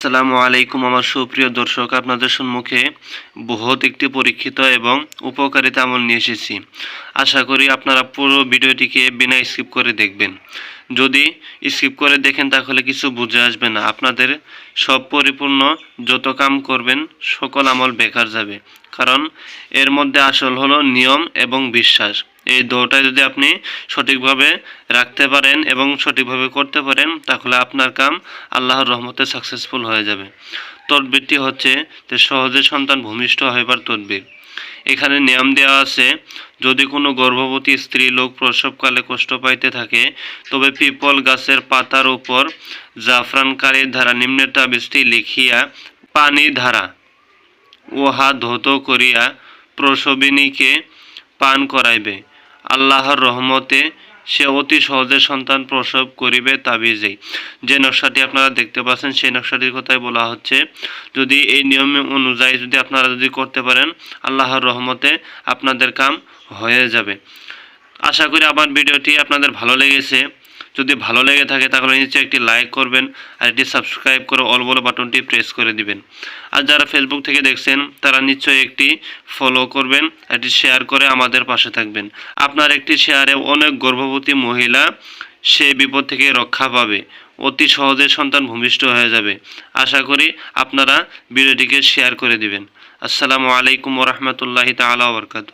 আসসালামু আলাইকুম আমার সুপ্রিয় দর্শক, আপনাদের সম্মুখে বৃহৎ একটি পরীক্ষিত এবং উপকারিতা আমল নিয়ে এসেছি। আশা করি আপনারা পুরো ভিডিওটিকে বিনা স্কিপ করে দেখবেন। যদি স্কিপ করে দেখেন, তাহলে কিছু বুঝে আসবে না। আপনাদের সব পরিপূর্ণ যত কাম করবেন, সকল আমল বেকার যাবে। কারণ এর মধ্যে আসল হলো নিয়ম এবং বিশ্বাস। এই দুটাই যদি আপনি সঠিকভাবে রাখতে পারেন এবং সঠিকভাবে করতে পারেন, তাহলে আপনার কাম আল্লাহর রহমতে সাকসেসফুল হয়ে যাবে। তদবিরটি হচ্ছে যে সহজে সন্তান ভূমিষ্ঠ হইবার তদবির। এখানে নিয়ম দেওয়া আছে, যদি কোনো গর্ভবতী স্ত্রী লোক প্রসবকালে কষ্ট পাইতে থাকে, তবে পিপল গাছের পাতার উপর জাফরানকারীর ধারা নিম্নের তাবিজটি লিখিয়া পানি ধারা, উহা ধৌত করিয়া প্রসবিনীকে পান করাইবে। আল্লাহর রহমতে সে অতি সহজে সন্তান প্রসব করিবে তাবিজেই যে নকশাটি আপনারা দেখতে পাচ্ছেন, সেই নকশাটির কথাই বলা হচ্ছে, যদি এই নিয়ম অনুযায়ী যদি আপনারা যদি করতে পারেন, আল্লাহর রহমতে আপনাদের কাম হয়ে যাবে। আশা করি আমার ভিডিওটি আপনাদের ভালো লেগেছে। যদি ভালো লেগে থাকে তাহলে নিচে একটি লাইক করবেন আর একটি সাবস্ক্রাইব করে অল বলো বাটনটি প্রেস করে দিবেন। আর যারা ফেসবুক থেকে দেখছেন, তারা নিশ্চয়ই একটি ফলো করবেন, একটি শেয়ার করে আমাদের পাশে থাকবেন। আপনার একটি শেয়ারে অনেক গর্ভবতী মহিলা সে বিপদ থেকে রক্ষা পাবে। অতি সহজে সন্তান ভূমিষ্ঠ হয়ে যাবে। আশা করি আপনারা ভিডিওটিকে শেয়ার করে দিবেন। আসসালামু আলাইকুম ওরহমতুল্লাহি তালা বরকাত